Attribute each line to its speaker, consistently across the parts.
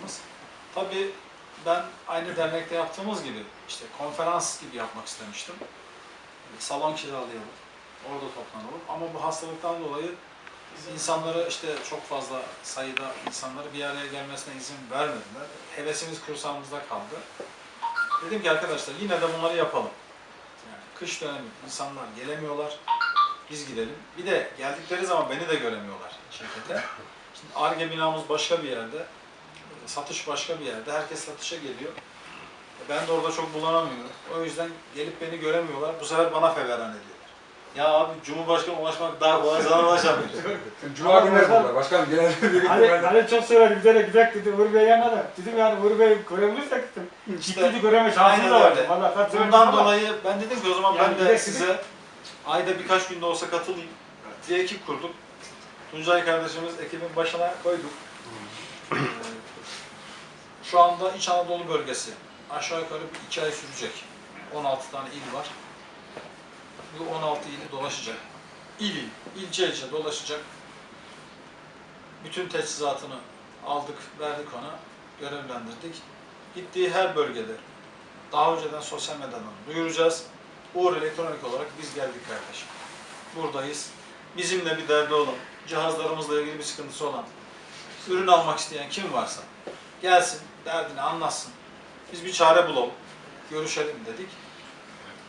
Speaker 1: başkanımız. Tabii ben aynı dernekte yaptığımız gibi işte konferans gibi yapmak istemiştim. Salon kiralayalım, orada toplanalım. Ama bu hastalıktan dolayı insanları işte çok fazla sayıda insanları bir araya gelmesine izin vermediler. Hevesimiz kursağımızda kaldı. Dedim ki arkadaşlar yine de bunları yapalım. Yani kış dönemi insanlar gelemiyorlar. Biz gidelim. Bir de geldikleri zaman beni de göremiyorlar şirkete. Şimdi ARGE binamız başka bir yerde. Satış başka bir yerde. Herkes satışa geliyor. Ben de orada çok bulanamıyorum. O yüzden gelip beni göremiyorlar. Bu sefer bana feveran ediyorlar. Ya abi Cumhurbaşkanı ulaşmak daha kolay sana ulaşamıyoruz.
Speaker 2: Cuma günleri bunlar. Başkanım genelde birlikte
Speaker 3: Hani, hani çok sever giderek gidelim dedi Uğur Bey yanına da. Dedim yani Uğur Bey görebilirsek dedim.
Speaker 1: İşte,
Speaker 3: Gitti göreme şansı
Speaker 1: aynen
Speaker 3: da var.
Speaker 1: öyle.
Speaker 3: Valla katılıyorum
Speaker 1: Bundan
Speaker 3: ama
Speaker 1: dolayı ben dedim ki o zaman
Speaker 3: Yani
Speaker 1: ben
Speaker 3: bir
Speaker 1: de
Speaker 3: de
Speaker 1: size ayda birkaç günde olsa katılayım diye ekip kurduk. Tuncay kardeşimiz ekibin başına koyduk. Şu anda İç Anadolu bölgesi aşağı yukarı iki ay sürecek. 16 tane il var. Bu 16 ili dolaşacak. İl il, ilçe ilçe dolaşacak. Bütün teçhizatını aldık, verdik ona, görevlendirdik. Gittiği her bölgede daha önceden sosyal medyadan duyuracağız. Uğur elektronik olarak biz geldik kardeşim. Buradayız. Bizimle bir derdi olan, cihazlarımızla ilgili bir sıkıntısı olan, ürün almak isteyen kim varsa gelsin, derdini anlatsın. Biz bir çare bulalım, görüşelim dedik.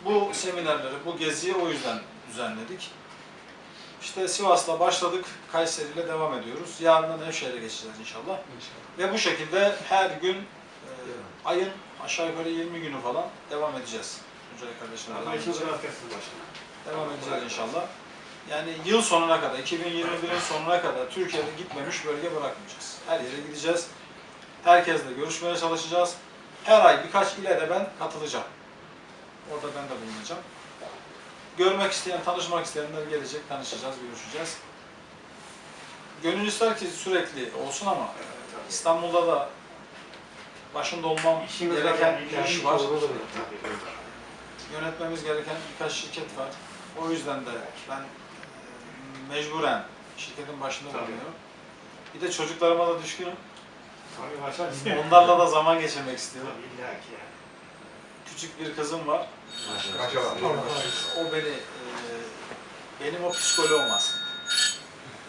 Speaker 1: Bu seminerleri, bu geziyi o yüzden düzenledik. İşte Sivas'la başladık, Kayseri ile devam ediyoruz. Yarından Nevşehir'e geçeceğiz inşallah. Ve bu şekilde her gün e, ayın aşağı yukarı 20 günü falan devam edeceğiz. Tuncay
Speaker 3: rast etsin başkanım.
Speaker 1: Devam edeceğiz inşallah. Yani yıl sonuna kadar, 2021'in sonuna kadar Türkiye'de gitmemiş bölge bırakmayacağız. Her yere gideceğiz. Herkesle görüşmeye çalışacağız. Her ay birkaç ile de ben katılacağım. Orada ben de bulunacağım. Görmek isteyen, tanışmak isteyenler gelecek, tanışacağız, görüşeceğiz. Gönül ister ki sürekli olsun ama İstanbul'da da başında olmam gereken bir iş var. Yönetmemiz gereken birkaç şirket var. O yüzden de ben e, mecburen şirketin başında bulunuyorum. Bir de çocuklarıma da düşkünüm.
Speaker 3: Tabii.
Speaker 1: Onlarla da zaman geçirmek istiyorum.
Speaker 3: İlla ki yani.
Speaker 1: Küçük bir kızım var.
Speaker 2: Maşallah.
Speaker 1: O beni, e, benim o psikoloğum aslında.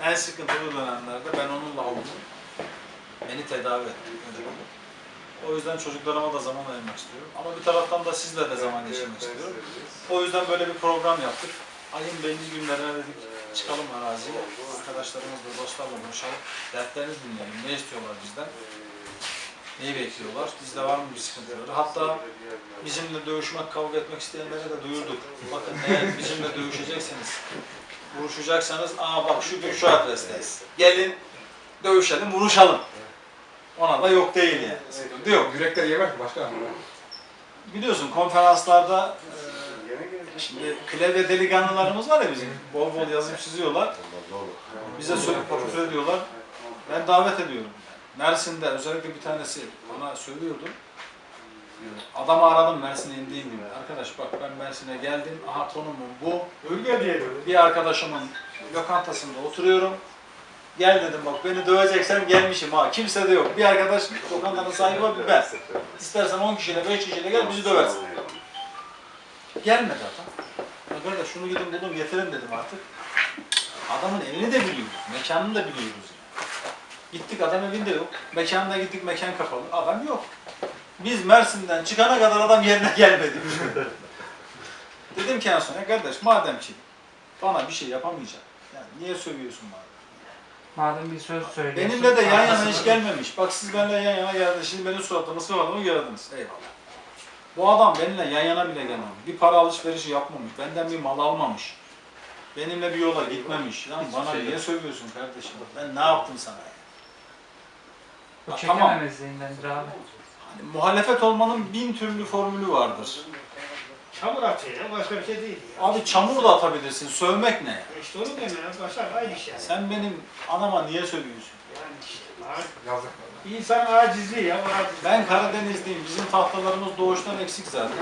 Speaker 1: En sıkıntılı dönemlerde ben onunla oldum. Beni tedavi etti. O yüzden çocuklarıma da zaman ayırmak istiyorum. Ama bir taraftan da sizle de zaman geçirmek istiyorum. O yüzden böyle bir program yaptık. Ayın belli günlerine dedik çıkalım araziye. Arkadaşlarımızla, dostlarla buluşalım. Dertlerini dinleyelim. Ne istiyorlar bizden? Neyi bekliyorlar? Bizde var mı bir sıkıntıları? Hatta bizimle dövüşmek, kavga etmek isteyenlere de duyurduk. Bakın eğer bizimle dövüşecekseniz, vuruşacaksanız, aa bak şu gün şu adresteyiz. Gelin, dövüşelim, vuruşalım. Ona da yok değil yani. Sıkıntı yok.
Speaker 2: Yürekler yemez mi başkanım?
Speaker 1: Biliyorsun konferanslarda e, şimdi klavye delikanlılarımız var ya bizim. Bol bol yazıp çiziyorlar. Bize söyleyip küfür ediyorlar. Ben davet ediyorum. Mersin'de özellikle bir tanesi bana söylüyordu. Adamı aradım Mersin'e indiğim gibi. Arkadaş bak ben Mersin'e geldim. Aha konumum bu.
Speaker 3: Ülke diye böyle.
Speaker 1: Bir arkadaşımın lokantasında oturuyorum. Gel dedim bak beni döveceksen gelmişim ha. Kimse de yok. Bir arkadaş lokantanın sahibi var bir ben. İstersen 10 kişiyle 5 kişiyle gel bizi döversin. Gelmedi adam. Ya kardeş şunu gidin bulun getirin dedim artık. Adamın evini de biliyoruz. Mekanını da biliyoruz. yani. Gittik adam evinde yok. Mekanına gittik mekan kapalı. Adam yok. Biz Mersin'den çıkana kadar adam yerine gelmedi. dedim ki en son "Ya kardeş madem ki bana bir şey yapamayacak. Yani niye sövüyorsun bana?
Speaker 4: Madem bir söz söylüyorsun.
Speaker 1: Benimle de yan yana hiç gelmemiş. Bak siz benimle yan yana geldiniz. Şimdi benim suratımı sıfırladığımı gördünüz. Eyvallah. Bu adam benimle yan yana bile gelmemiş. Bir para alışverişi yapmamış. Benden bir mal almamış. Benimle bir yola gitmemiş. Lan bana niye sövüyorsun kardeşim? Ben ne yaptım sana? ya?
Speaker 4: Bu
Speaker 1: Ha,
Speaker 4: çekememezliğindendir abi.
Speaker 1: Hani muhalefet olmanın bin türlü formülü vardır.
Speaker 3: Çamur atıyor ya. Başka bir şey değil ya.
Speaker 1: Abi çamur da atabilirsin. Sövmek ne?
Speaker 3: İşte onu demiyorum. Başlar aynı yani.
Speaker 1: Sen benim anama niye sövüyorsun?
Speaker 3: Yani işte. abi,
Speaker 2: Yazık.
Speaker 3: İnsan acizliği ya. acizliği.
Speaker 1: Ben Karadenizliyim. Bizim tahtalarımız doğuştan eksik zaten.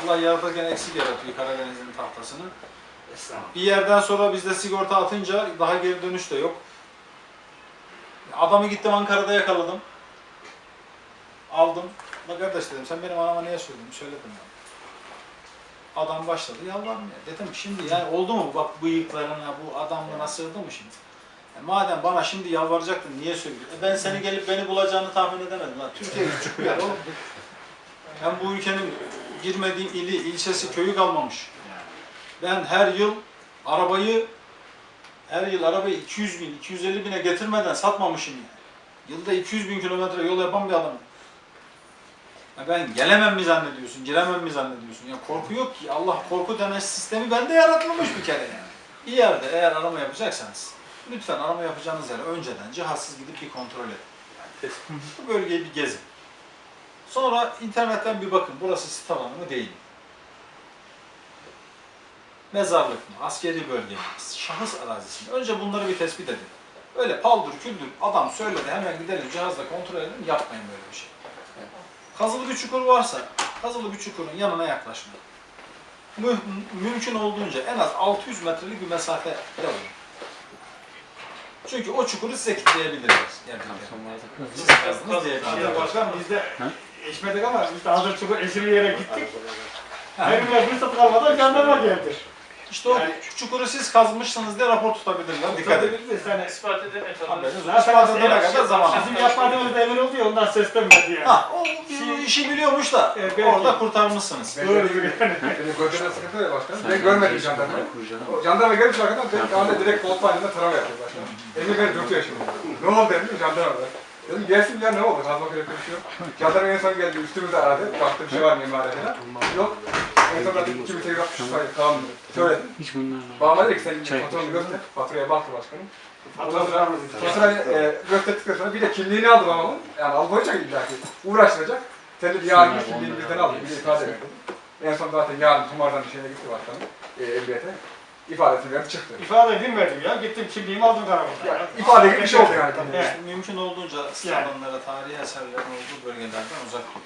Speaker 1: Allah yaratırken eksik yaratıyor Karadeniz'in tahtasını. Bir yerden sonra bizde sigorta atınca daha geri dönüş de yok. Adamı gittim Ankara'da yakaladım. Aldım. Bak kardeş dedim sen benim anama niye söyledin? Söyledim ya. Adam başladı yalvarmaya. Dedim şimdi yani oldu mu bak bıyıklarına bu adamlığına sığdı mı şimdi? E madem bana şimdi yalvaracaktın niye söylüyorsun? E ben seni gelip beni bulacağını tahmin edemedim lan. Türkiye küçük bir yer oğlum. Ben bu ülkenin girmediğim ili, ilçesi, köyü kalmamış. Ben her yıl arabayı her yıl arabayı 200 bin, 250 bine getirmeden satmamışım yani. Yılda 200 bin kilometre yol yapan bir adamım. Ya ben gelemem mi zannediyorsun, giremem mi zannediyorsun? Ya korku yok ki. Allah korku denen sistemi bende yaratılmış bir kere yani. Bir yerde eğer arama yapacaksanız lütfen arama yapacağınız yere önceden cihazsız gidip bir kontrol edin. Bu bölgeyi bir gezin. Sonra internetten bir bakın burası sit alanı mı değil mi? Mezarlık mı? Askeri bölge mi? Şahıs arazisi mi? Önce bunları bir tespit edin. Öyle paldır küldür adam söyledi hemen gidelim cihazla kontrol edelim yapmayın böyle bir şey. Kazılı bir çukur varsa kazılı bir çukurun yanına yaklaşmayın. Mü- mümkün olduğunca en az 600 metrelik bir mesafe olun. Çünkü o çukuru size kilitleyebilirler. gerçekten. Siz kazdınız diye.
Speaker 3: Şimdi başkan biz de eşmedik ama biz de hazır çukur eşili yere gittik. Benimle fırsat kalmadan jandarma geldi.
Speaker 1: İşte o
Speaker 3: Yani-
Speaker 1: çukuru siz kazmışsınız diye rapor tutabilirler. Dikkat edin.
Speaker 3: Biz hani
Speaker 4: İspat edemedi.
Speaker 1: Haberiniz olsun.
Speaker 3: Zaten
Speaker 1: İspat edene kadar zaman.
Speaker 3: bizim yapmadığımız da emin oldu ya ondan ses dönmedi yani.
Speaker 1: Ha, o bir işi biliyormuş da
Speaker 3: Evet, belki.
Speaker 1: orada kurtarmışsınız.
Speaker 2: Ben-
Speaker 3: Doğru yani.
Speaker 2: Benim gözümde sıkıntı yok başkanım. Ben görmedim jandarmayı. O jandarma gelmiş arkadan ben anda direkt koltuğun önünde tarama yapıyor başkanım. Elini beni dürtüyor şimdi. Ne oldu dedim jandarma da. Dedim gelsin ya ne oldu? Kazma kırık bir şey yok. Jandarma en son geldi üstümüzde aradı. Baktı bir şey var mı falan. Yok. Dedim iki bir yapmış. Hayır tamam dedi. Söyledim.
Speaker 4: Hiç bunlarla.
Speaker 2: Bana dedi ki sen faturonu göster. Faturaya baktı başkanım. Ondan sonra faturayı e, gösterdikten sonra bir de kimliğini aldı babamın. Yani al koyacak illa ki. Uğraştıracak. Sen dedi yarın git kimliğini. Bir de ifade verdim. En son zaten yarın kumardan bir şeyle gitti başkanım. E, emniyete. İfadesini verdi çıktı.
Speaker 3: İfade edilmedi ya. Gittim kimliğimi aldım karakolda.
Speaker 2: Yani ifade gibi bir şey oldu yani.
Speaker 3: Evet.
Speaker 1: Mümkün olduğunca alanlara, tarihi eserlerin olduğu bölgelerden uzak durun.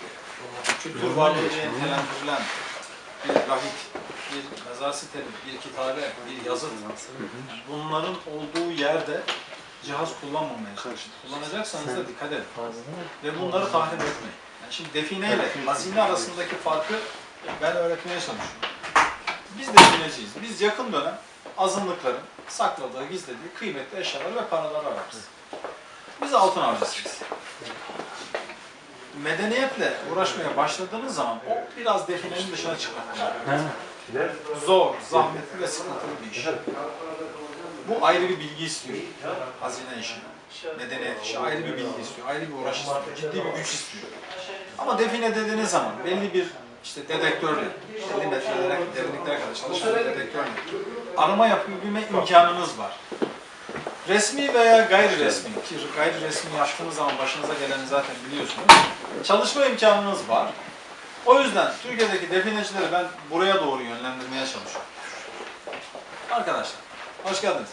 Speaker 1: Kültür varlığı diye nitelendirilen bir rahit, bir mezar siteli, bir kitale, bir yazıt. Bunların olduğu yerde cihaz kullanmamaya çalışın. Kullanacaksanız da dikkat edin. Ve bunları tahrip etmeyin. Yani şimdi define ile hazine arasındaki farkı ben öğretmeye çalışıyorum. Biz defineciyiz. Biz yakın dönem azınlıkların sakladığı, gizlediği kıymetli eşyaları ve paraları ararız. Biz altın avcısıyız. Medeniyetle uğraşmaya başladığınız zaman o biraz definenin dışına çıkmak. Zor, zahmetli ve sıkıntılı bir iş. Bu ayrı bir bilgi istiyor. Hazine işi, medeniyet işi ayrı bir bilgi istiyor, ayrı bir uğraş istiyor, ciddi bir güç istiyor. Ama define dediğiniz zaman belli bir işte dedektörle, 50 metrelere, derinliklere kadar çalışan bir dedektörle arama yapabilme imkanınız var. Resmi veya gayri resmi, ki gayri resmi yaptığınız zaman başınıza geleni zaten biliyorsunuz. Çalışma imkanınız var. O yüzden Türkiye'deki definecileri ben buraya doğru yönlendirmeye çalışıyorum. Arkadaşlar, hoş geldiniz.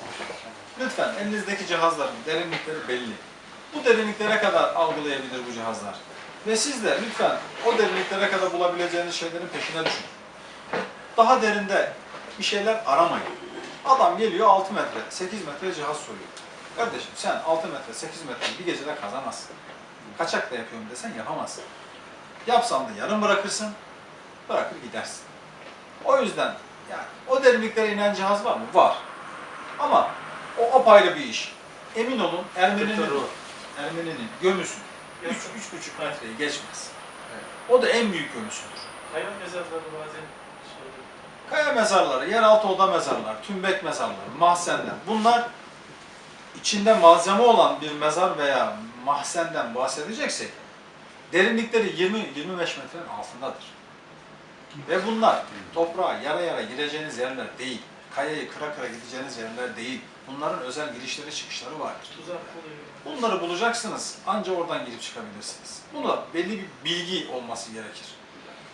Speaker 1: Lütfen elinizdeki cihazların derinlikleri belli. Bu derinliklere kadar algılayabilir bu cihazlar. Ve siz de lütfen o derinliklere kadar bulabileceğiniz şeylerin peşine düşün. Daha derinde bir şeyler aramayın. Adam geliyor 6 metre, 8 metre cihaz soruyor. Kardeşim sen 6 metre, 8 metre bir gecede kazamazsın. Kaçak da yapıyorum desen yapamazsın. Yapsan da yarım bırakırsın, bırakır gidersin. O yüzden yani o derinliklere inen cihaz var mı? Var. Ama o apayrı bir iş. Emin olun Ermeni'nin Ermeni'nin gömüsü 3 3,5 metreyi geçmez. O da en büyük gömüsüdür.
Speaker 5: Hayvan mezarları bazen şey
Speaker 1: Kaya mezarları, yeraltı oda mezarlar, tümbek mezarları, mahzenler. Bunlar içinde malzeme olan bir mezar veya mahzenden bahsedeceksek derinlikleri 20-25 metrenin altındadır. Ve bunlar toprağa yara yara gireceğiniz yerler değil. Kayayı kıra kıra gideceğiniz yerler değil. Bunların özel girişleri çıkışları vardır. Bunları bulacaksınız. Anca oradan girip çıkabilirsiniz. Buna belli bir bilgi olması gerekir.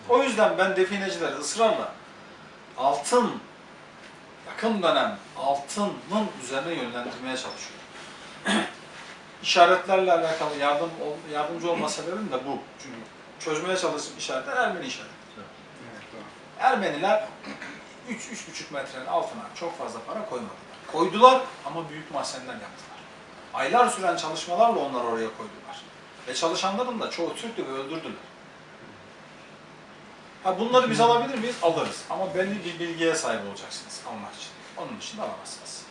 Speaker 1: O yüzden ben definecileri ısrarla altın, yakın dönem altının üzerine yönlendirmeye çalışıyorum. İşaretlerle alakalı yardım yardımcı olma sebebim de bu. Çünkü çözmeye çalıştığım işaretler Ermeni işaretleri. Ermeniler 3-3,5 metrenin altına çok fazla para koymadılar. Koydular ama büyük mahzenler yaptılar. Aylar süren çalışmalarla onlar oraya koydular. Ve çalışanların da çoğu Türktü ve öldürdüler. Ha bunları biz alabilir miyiz? Alırız. Ama belli bir bilgiye sahip olacaksınız almak için. Onun dışında alamazsınız.